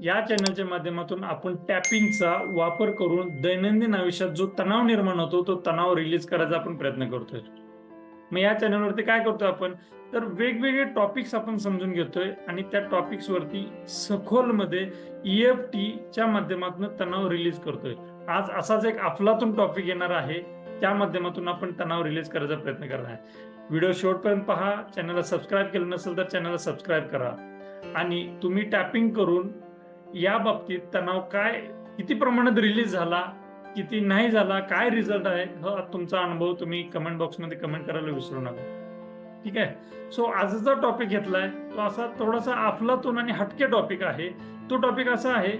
या चॅनलच्या माध्यमातून आपण टॅपिंगचा वापर करून दैनंदिन आयुष्यात जो तणाव निर्माण होतो तो तणाव रिलीज करायचा आपण प्रयत्न करतोय. मग या चॅनलवरती काय करतोय आपण? तर वेगवेगळे टॉपिक्स आपण समजून घेतोय आणि त्या टॉपिक्स वरती सखोलमध्ये ईएफ च्या माध्यमातून तणाव रिलीज करतोय. आज असाच एक अफलातून टॉपिक येणार आहे. त्या माध्यमातून आपण तणाव रिलीज करायचा प्रयत्न करणार आहे. व्हिडिओ शेवटपर्यंत पहा. चॅनलला सबस्क्राईब केलं नसेल तर चॅनलला सबस्क्राईब करा. आणि तुम्ही टॅपिंग करून या बाबतीत तणाव काय किती प्रमाणात रिलीज झाला किती नाही झाला काय रिझल्ट आहे हा तुमचा अनुभव तुम्ही कमेंट बॉक्समध्ये कमेंट करायला विसरू नका. ठीक आहे? सो आजचा टॉपिक घेतलाय तो असा थोडासा अफलातून आणि हटके टॉपिक आहे. तो टॉपिक असा आहे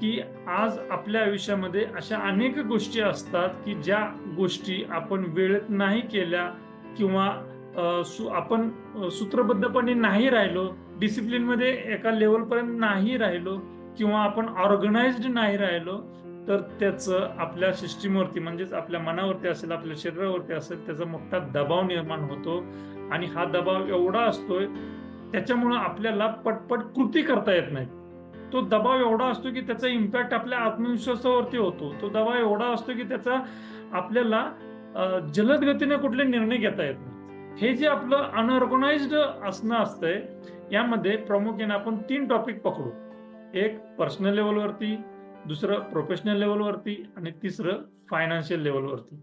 की आज आपल्या आयुष्यामध्ये अशा अनेक गोष्टी असतात की ज्या गोष्टी आपण वेळेत नाही केल्या किंवा आपण सूत्रबद्धपणे नाही राहिलो डिसिप्लिनमध्ये एका लेवलपर्यंत नाही राहिलो किंवा आपण ऑर्गनाइज्ड नाही राहिलो तर त्याचं आपल्या सिस्टीमवरती म्हणजेच आपल्या मनावरती असेल आपल्या शरीरावरती असेल त्याचा मोठा दबाव निर्माण होतो. आणि हा दबाव एवढा असतोय त्याच्यामुळं आपल्याला पटपट कृती करता येत नाही. तो दबाव एवढा असतो की त्याचा इम्पॅक्ट आपल्या आत्मविश्वासावरती होतो. तो दबाव एवढा असतो की त्याचा आपल्याला जलद गतीने कुठले निर्णय घेता येत नाही हे जे आपलं अनऑर्गनाइज्ड असणं असतंय यामध्ये प्रामुख्याने आपण तीन टॉपिक पकडू. एक पर्सनल लेवलवरती दुसरं प्रोफेशनल लेवलवरती आणि तिसरं फायनान्शियल लेवलवरती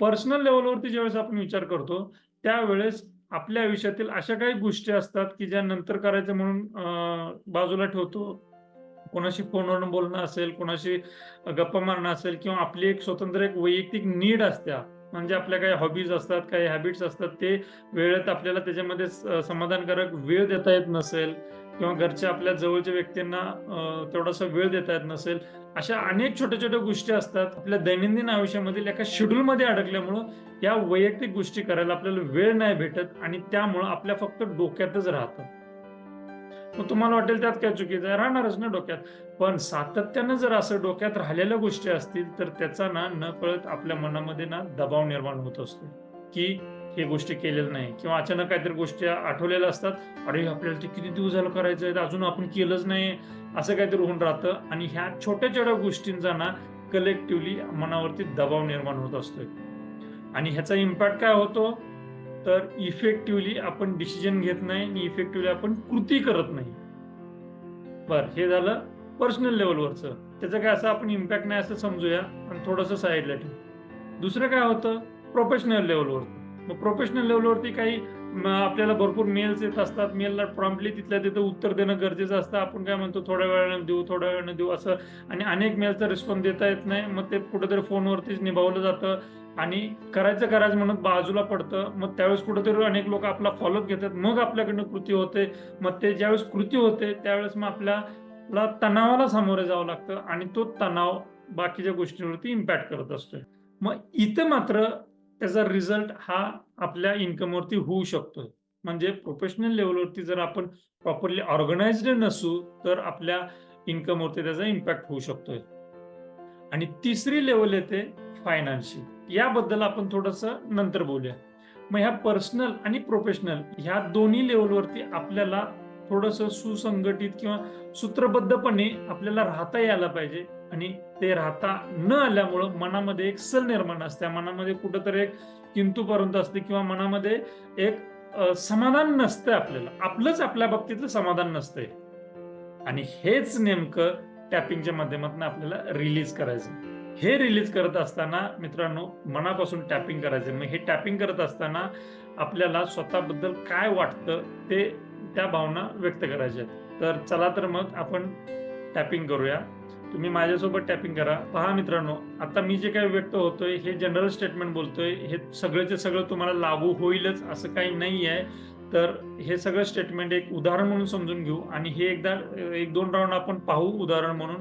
पर्सनल लेवलवरती ज्यावेळेस आपण विचार करतो त्यावेळेस आपल्या आयुष्यातील अशा काही गोष्टी असतात की ज्या नंतर करायचं म्हणून बाजूला ठेवतो. कोणाशी फोनवरून बोलणं असेल कोणाशी गप्पा मारणं असेल किंवा आपली एक स्वतंत्र एक वैयक्तिक नीड असत्या म्हणजे आपल्या काही हॉबीज असतात काही हॅबिट्स असतात ते वेळेत आपल्याला त्याच्यामध्ये समाधानकारक वेळ देता येत नसेल. किंवा घरच्या आपल्या जवळच्या व्यक्तींना तेवढासा वेळ देता येत नसेल अशा अनेक छोट्या छोट्या गोष्टी असतात. आपल्या दैनंदिन आयुष्यामधील एका शेड्यूलमध्ये अडकल्यामुळं या वैयक्तिक गोष्टी करायला आपल्याला वेळ नाही भेटत आणि त्यामुळं आपल्या फक्त डोक्यातच राहतं. मग तुम्हाला वाटेल त्यात काय चुकीचं आहे? राहणारच ना डोक्यात. पण सातत्यानं जर असं डोक्यात राहिलेल्या गोष्टी असतील तर त्याचा ना न कळत आपल्या मनामध्ये ना दबाव निर्माण होत असतो. की हे गोष्टी केलेल्या नाही. किंवा अचानक काहीतरी गोष्टी आठवलेल्या असतात. अरे आपल्याला ते किती दिवस झालं करायचं आहे? अजून आपण केलंच नाही. असं काहीतरी होऊन राहतं. आणि ह्या छोट्या छोट्या गोष्टींचा ना कलेक्टिव्हली मनावरती दबाव निर्माण होत असतोय. आणि ह्याचा इम्पॅक्ट काय होतो? तर इफेक्टिव्हली आपण डिसिजन घेत नाही आणि इफेक्टिव्हली आपण कृती करत नाही. बर हे झालं पर्सनल लेवलवरचं त्याचं काय असं आपण इम्पॅक्ट नाही असं समजूया. आणि थोडंसं साईडला ठेवू. दुसरं काय होतं? प्रोफेशनल लेवलवरचं मग प्रोफेशनल लेवलवरती काही आपल्याला भरपूर मेल्स येत असतात. मेलला प्रॉम्प्टली तिथल्या तिथं उत्तर देणं गरजेचं असतं. आपण काय म्हणतो थोड्या वेळानं देऊ थोड्या वेळानं देऊ असं. आणि अनेक मेलचा रिस्पॉन्स देता येत नाही. मग ते कुठेतरी फोनवरतीच निभावलं जातं. आणि करायचं करायचं म्हणत बाजूला पडतं. मग त्यावेळेस कुठेतरी अनेक लोक आपला फॉलोअप घेतात. मग आपल्याकडनं कृती होते. मग ते ज्यावेळेस कृती होते त्यावेळेस मग आपल्याला तणावाला सामोरे जावं लागतं. आणि तो तणाव बाकीच्या गोष्टींवरती इम्पॅक्ट करत असतोय. मग इथं मात्र त्याचा रिझल्ट हा आपल्या इन्कमवरती होऊ शकतो म्हणजे प्रोफेशनल लेवलवरती जर आपण प्रॉपरली ऑर्गनाइज्ड नसू तर आपल्या इन्कमवरती त्याचा इम्पॅक्ट होऊ शकतोय. आणि तिसरी लेवल येते फायनान्शियल. याबद्दल आपण थोडस नंतर बोलूया. मग ह्या पर्सनल आणि प्रोफेशनल ह्या दोन्ही लेवलवरती आपल्याला थोडस सुसंघटित किंवा सूत्रबद्धपणे आपल्याला राहता यायला पाहिजे. आणि ते राहता न आल्यामुळं मनामध्ये एक सल निर्माण असते. मनामध्ये कुठंतरी एक किंतू पर्यंत असते किंवा मनामध्ये एक समाधान नसतंय आपल्याला. आपलंच आपल्या बाबतीतलं समाधान नसतंय. आणि हेच नेमकं टॅपिंगच्या माध्यमातून आपल्याला रिलीज करायचं. हे रिलीज करत असताना मित्रांनो मनापासून टॅपिंग करायचं. मग हे टॅपिंग करत असताना आपल्याला स्वतःबद्दल काय वाटतं ते त्या भावना व्यक्त करायच्या. तर चला तर मग आपण टॅपिंग करूया. तुम्ही माझ्यासोबत टॅपिंग करा. पहा मित्रांनो आता मी जे काही व्यक्त होतोय हे जनरल स्टेटमेंट बोलतोय. हे सगळंचे सगळं तुम्हाला लागू होईलच असं काही नाही आहे तर हे सगळं स्टेटमेंट एक उदाहरण म्हणून समजून घेऊ. आणि हे एकदा एक दोन राऊंड आपण पाहू उदाहरण म्हणून.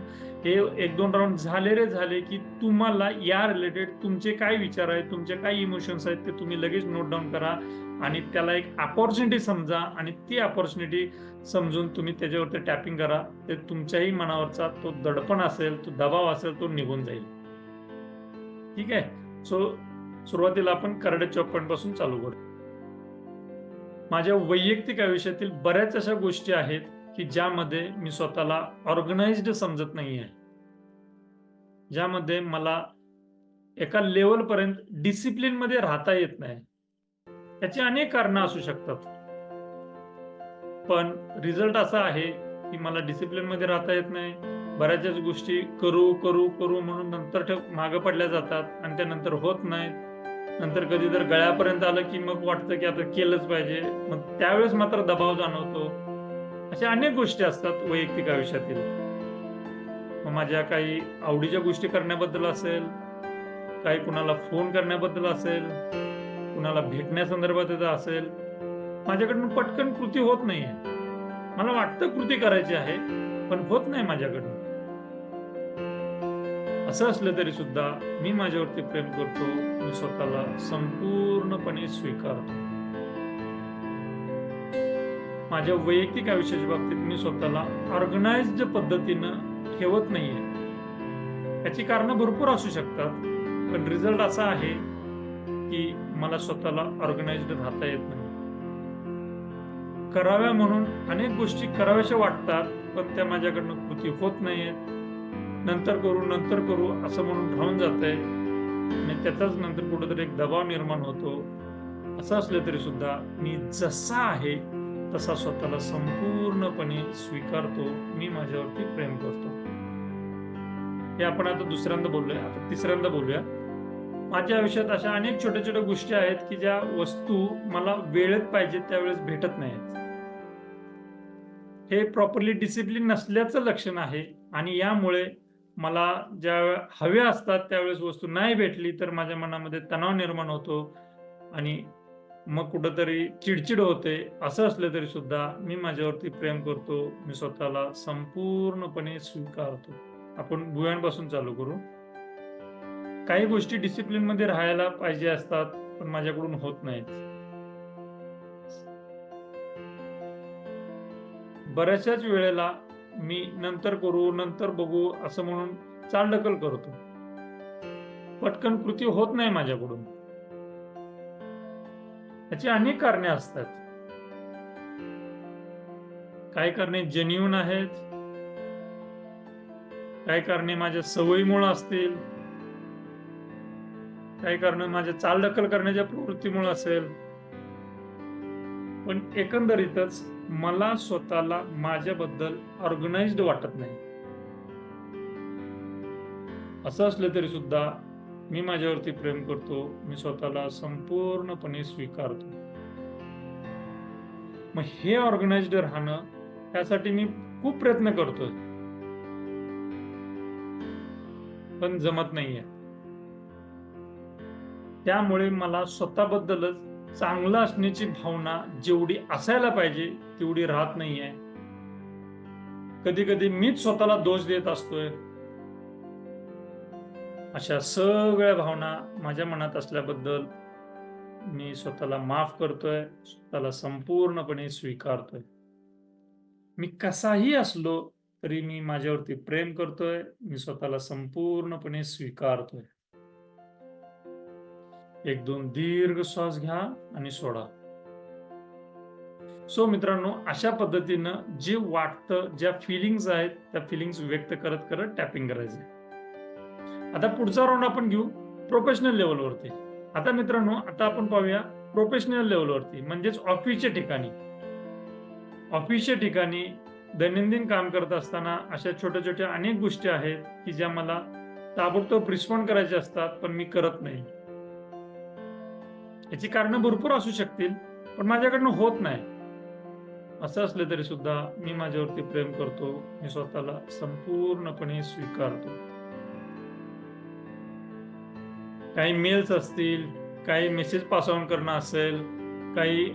हे एक दोन राऊंड झाले रे झाले की तुम्हाला या रिलेटेड तुमचे काय विचार आहेत तुमचे काय इमोशन्स आहेत ते तुम्ही लगेच नोट डाऊन करा. आणि त्याला एक अपॉर्च्युनिटी समजा आणि ती अपॉर्च्युनिटी समजून तुम्ही त्याच्यावरती टॅपिंग करा. ते तुमच्याही मनावरचा तो दडपण असेल तो दबाव असेल तो निघून जाईल. ठीक आहे? सो सुरुवातीला आपण करडे चौक पॉईंटपासून चालू करू. माझ्या वैयक्तिक आयुष्यातील बऱ्याच अशा गोष्टी आहेत की ज्यामध्ये मी स्वतःला ऑर्गनाइज्ड समजत नाहीये ज्यामध्ये मला एका लेवल पर्यंत डिसिप्लिनमध्ये राहता येत नाही. त्याची अनेक कारणं असू शकतात. पण रिझल्ट असा आहे की मला डिसिप्लिनमध्ये राहता येत नाही. बऱ्याचशाच गोष्टी करू करू करू म्हणून नंतर मागं पडल्या जातात आणि त्यानंतर होत नाहीत. नंतर कधी जर गळ्यापर्यंत आलं की मग वाटतं की आता केलंच पाहिजे. मग त्यावेळेस मात्र दबाव जाणवतो. अशा अनेक गोष्टी असतात वैयक्तिक आयुष्यातील. मग माझ्या काही आवडीच्या गोष्टी करण्याबद्दल असेल काही कुणाला फोन करण्याबद्दल असेल कुणाला भेटण्यासंदर्भात असेल माझ्याकडून पटकन कृती होत नाहीये. मला वाटतं कृती करायची आहे पण होत नाही माझ्याकडून. असं असलं तरी सुद्धा मी माझ्यावरती प्रेम करतो मी स्वतःला संपूर्णपणे स्वीकारतो. माझ्या वैयक्तिक आयुष्याच्या बाबतीत मी स्वतःला ऑर्गनाइज्ड पद्धतीनं ठेवत नाहीये. याची कारणं भरपूर असू शकतात पण रिझल्ट असा आहे की मला स्वतःला ऑर्गनाइज्ड राहता येत नाही. कराव्या म्हणून अनेक गोष्टी कराव्याशा वाटतात पण त्या माझ्याकडनं कृती होत नाहीयेत. नंतर करू नंतर करू असं म्हणून राहून जात आहे आणि त्याचाच नंतर कुठेतरी एक दबाव निर्माण होतो. असं असलं तरी सुद्धा मी जसा आहे तसा स्वतःला संपूर्णपणे स्वीकारतो मी माझ्यावरती प्रेम करतो. हे आपण आता दुसऱ्यांदा बोललोय. आता तिसऱ्यांदा बोलूया. माझ्या आयुष्यात अशा अनेक छोट्या छोट्या गोष्टी आहेत की ज्या वस्तू मला वेळेत पाहिजेत त्यावेळेस भेटत नाहीत. हे प्रॉपरली डिसिप्लिन नसल्याचं लक्षण आहे आणि यामुळे मला ज्या हव्या असतात त्यावेळेस वस्तू नाही भेटली तर माझ्या मनामध्ये तणाव निर्माण होतो आणि मग कुठंतरी चिडचिड होते. असं असलं तरी सुद्धा मी माझ्यावरती प्रेम करतो. मी स्वतःला संपूर्णपणे स्वीकारतो. आपण भुयांपासून चालू करू. काही गोष्टी डिसिप्लिनमध्ये राहायला पाहिजे असतात पण माझ्याकडून होत नाहीत. बऱ्याचशाच वेळेला मी नंतर करू नंतर बघू असं म्हणून चालढकल करतो. पटकन कृती होत नाही माझ्याकडून. याची अनेक कारणे असतात. काही कारणे जेन्युन आहेत? काही कारणे माझ्या सवयीमुळे असतील? काही कारण माझ्या चालढकल करण्याच्या प्रवृत्तीमुळे असेल? पण एकंदरीतच मला स्वतःला माझ्याबद्दल ऑर्गनाइज्ड वाटत नाही. असं असलं तरी सुद्धा मी माझ्यावरती प्रेम करतो मी स्वतःला संपूर्णपणे स्वीकारतो. मग हे ऑर्गनाइज्ड राहणं त्यासाठी मी खूप प्रयत्न करतोय. पण जमत नाहीये. त्यामुळे मला स्वतःबद्दलच चांगलं असण्याची भावना जेवढी असायला पाहिजे तेवढी राहत नाहीये. कधी कधी मीच स्वतःला दोष देत असतोय. अशा सगळ्या भावना माझ्या मनात असल्याबद्दल मी स्वतःला माफ करतोय स्वतःला संपूर्णपणे स्वीकारतोय. मी कसाही असलो तरी मी माझ्यावरती प्रेम करतोय मी स्वतःला संपूर्णपणे स्वीकारतोय. एक दोन दीर्घ श्वास घ्या आणि सोडा. सो मित्रांनो अशा पद्धतीनं जे वाटतं ज्या फिलिंग्स आहेत त्या फिलिंग्स व्यक्त करत करत टॅपिंग करायचं. आता पुढचा राऊंड आपण घेऊ प्रोफेशनल लेवलवरती आता मित्रांनो आता आपण पाहूया प्रोफेशनल लेवलवरती म्हणजेच ऑफिसच्या ठिकाणी. ऑफिसच्या ठिकाणी दैनंदिन काम करत असताना अशा छोट्या छोट्या अनेक गोष्टी आहेत की ज्या मला ताबडतोब रिस्पॉन्ड करायच्या असतात पण मी करत नाही. याची कारण भरपूर असू शकतील पण माझ्याकडनं होत नाही. असं असलं तरी सुद्धा मी माझ्यावरती प्रेम करतो मी स्वतःला संपूर्णपणे स्वीकारतो. काही मेल्स असतील काही मेसेज पास ऑन करणं असेल काही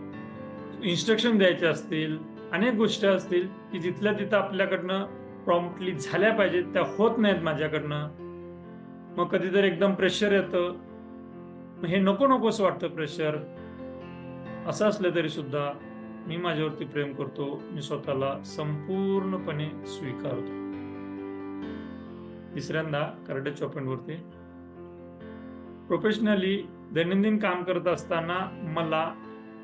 इन्स्ट्रक्शन द्यायचे असतील अनेक गोष्टी असतील की जिथल्या तिथं आपल्याकडनं प्रॉम्प्टली झाल्या पाहिजेत त्या होत नाहीत माझ्याकडनं. मग कधीतरी एकदम प्रेशर येतं हे नको नकोस वाटतं प्रेशर असं असलं तरी सुद्धा मी माझ्यावरती प्रेम करतो. मी स्वतःला संपूर्णपणे स्वीकारतो. तिसऱ्यांदा करडे चॉपॉइंटवरती प्रोफेशनली दैनंदिन काम करत असताना मला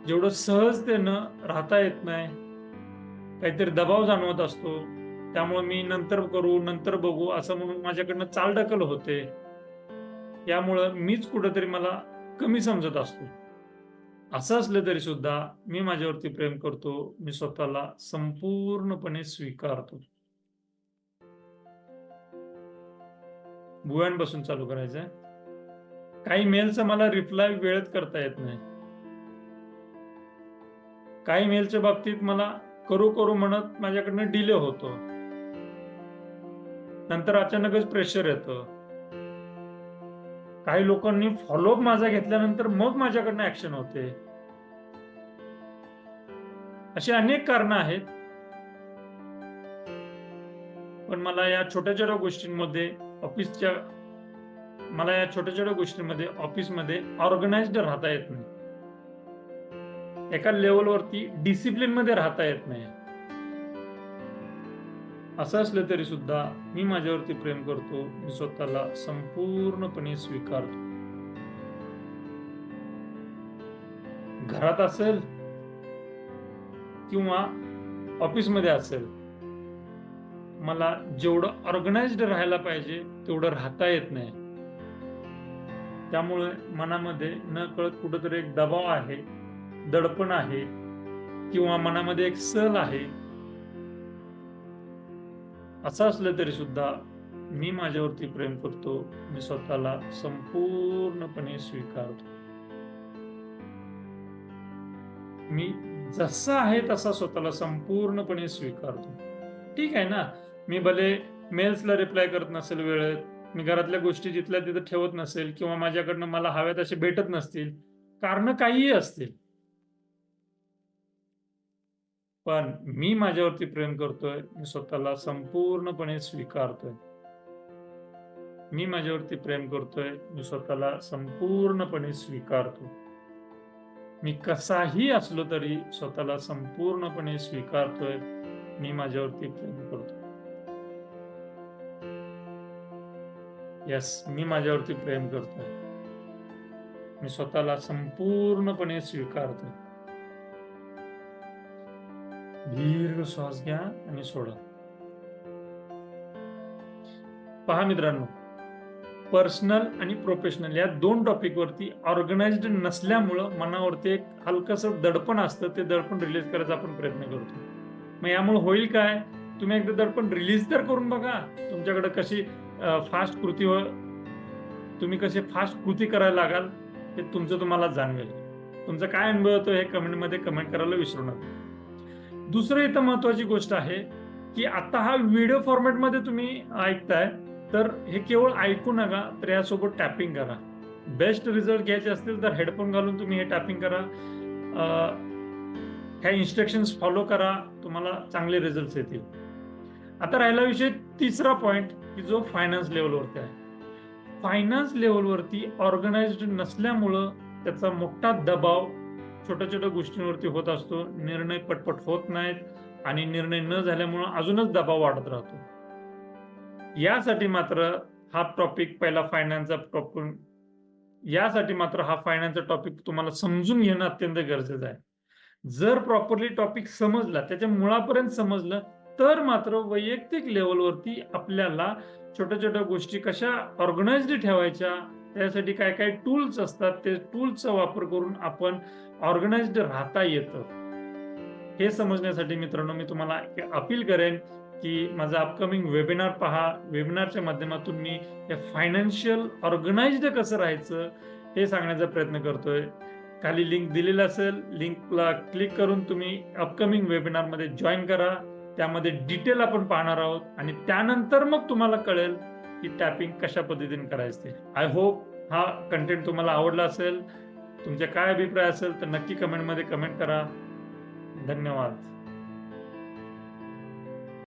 जेवढं सहजतेनं राहता येत नाही काहीतरी दबाव जाणवत असतो. त्यामुळे मी नंतर करू नंतर बघू असं म्हणून माझ्याकडनं चालढकल होते. यामुळं मीच कुठंतरी मला कमी समजत असतो. असं असलं तरी सुद्धा मी माझ्यावरती प्रेम करतो मी स्वतःला संपूर्णपणे स्वीकारतो. भुव्यांपासून चालू करायचंय. काही मेलचा मला रिप्लाय वेळेत करता येत नाही. काही मेलच्या बाबतीत मला करू करू म्हणत माझ्याकडनं डिले होतो. नंतर अचानकच प्रेशर येतं. काही लोकांनी फॉलोअप माझा घेतल्यानंतर मग माझ्याकडनं ऍक्शन होते. अशी अनेक कारण आहेत. पण मला या छोट्या छोट्या गोष्टींमध्ये ऑफिसच्या मला या छोट्या छोट्या गोष्टींमध्ये ऑफिसमध्ये ऑर्गनाइज्ड राहता येत नाही. एका लेवलवरती डिसिप्लिनमध्ये राहता येत नाही. असं असलं तरी सुद्धा मी माझ्यावरती प्रेम करतो. मी स्वतःला संपूर्णपणे स्वीकारतो. घरात असेल किंवा ऑफिसमध्ये असेल मला जेवढं ऑर्गनाइज्ड राहायला पाहिजे तेवढं राहता येत नाही. त्यामुळे मनामध्ये न कळत कुठंतरी एक दबाव आहे दडपण आहे किंवा मनामध्ये एक सल आहे असं असलं तरी सुद्धा मी माझ्यावरती प्रेम करतो मी स्वतःला संपूर्णपणे स्वीकारतो. मी जसा आहे तसा स्वतःला संपूर्णपणे स्वीकारतो. ठीक आहे ना? मी भले मेल्सला रिप्लाय करत नसेल वेळेत मी घरातल्या गोष्टी जिथल्या तिथं ठेवत नसेल किंवा माझ्याकडनं मला हव्यात असे भेटत नसतील कारण काहीही असतील. पण मी माझ्यावरती प्रेम करतोय मी स्वतःला संपूर्णपणे स्वीकारतोय. मी माझ्यावरती प्रेम करतोय मी स्वतःला संपूर्णपणे स्वीकारतो. मी कसाही असलो तरी स्वतःला संपूर्णपणे स्वीकारतोय मी माझ्यावरती प्रेम करतो यस मी माझ्यावरती प्रेम करतोय. मी स्वतःला संपूर्णपणे स्वीकारतोय. दीर्घ श्वास घ्या आणि सोडा. पहा मित्रांनो पर्सनल आणि प्रोफेशनल या दोन टॉपिक वरती ऑर्गनाइज्ड नसल्यामुळं मनावरती एक हलकस दडपण असतं ते दडपण रिलीज करायचा आपण प्रयत्न करतो. मग यामुळे होईल काय? तुम्ही एकदा दडपण रिलीज तर करून बघा तुमच्याकडे कशी फास्ट कृती हो तुम्ही कशी फास्ट कृती करायला लागाल हे तुमचं तुम्हाला जाणवेल. तुमचा काय अनुभव होतो हे कमेंटमध्ये कमेंट करायला विसरू नका. दुसरं इथं महत्वाची गोष्ट आहे की आता हा व्हिडिओ फॉर्मॅटमध्ये तुम्ही ऐकताय तर हे केवळ ऐकू नका तर यासोबत टॅपिंग करा. बेस्ट रिझल्ट घ्यायचे असतील तर हेडफोन घालून तुम्ही हे टॅपिंग करा. ह्या इन्स्ट्रक्शन्स फॉलो करा तुम्हाला चांगले रिझल्ट येतील. आता राहिला विषय तिसरा पॉईंट की जो फायनान्स लेवलवरती आहे. फायनान्स लेवलवरती ऑर्गनाइज्ड नसल्यामुळं त्याचा मोठा दबाव छोट्या छोट्या गोष्टींवरती होत असतो. निर्णय पटपट होत नाहीत आणि निर्णय न झाल्यामुळं अजूनच दबाव वाढत राहतो. यासाठी मात्र हा टॉपिक पहिला फायनान्सचा टॉपिक यासाठी मात्र हा फायनान्सचा टॉपिक तुम्हाला समजून घेणं अत्यंत गरजेचं आहे. जर प्रॉपरली टॉपिक समजला त्याच्या मुळापर्यंत समजलं तर मात्र वैयक्तिक लेवलवरती आपल्याला छोट्या छोट्या गोष्टी कशा ऑर्गनाइज्ड ठेवायच्या त्यासाठी काय काय टूल्स असतात ते टूल्सचा वापर करून आपण ऑर्गनाइज्ड राहता येतं. हे समजण्यासाठी मित्रांनो मी तुम्हाला अपील करेन की माझा अपकमिंग वेबिनार पहा. वेबिनारच्या माध्यमातून मी हे फायनान्शियल ऑर्गनाइज्ड कसं राहायचं हे सांगण्याचा प्रयत्न करतोय. खाली लिंक दिलेला असेल लिंकला क्लिक करून तुम्ही अपकमिंग वेबिनारमध्ये जॉईन करा. त्यामध्ये डिटेल आपण पाहणार आहोत आणि त्यानंतर मग तुम्हाला कळेल की टॅपिंग कशा पद्धतीने करायचं? ते आय होप हा कंटेंट तुम्हाला आवडला असेल. तुमचे काय अभिप्राय असेल तर नक्की कमेंटमध्ये कमेंट करा. धन्यवाद.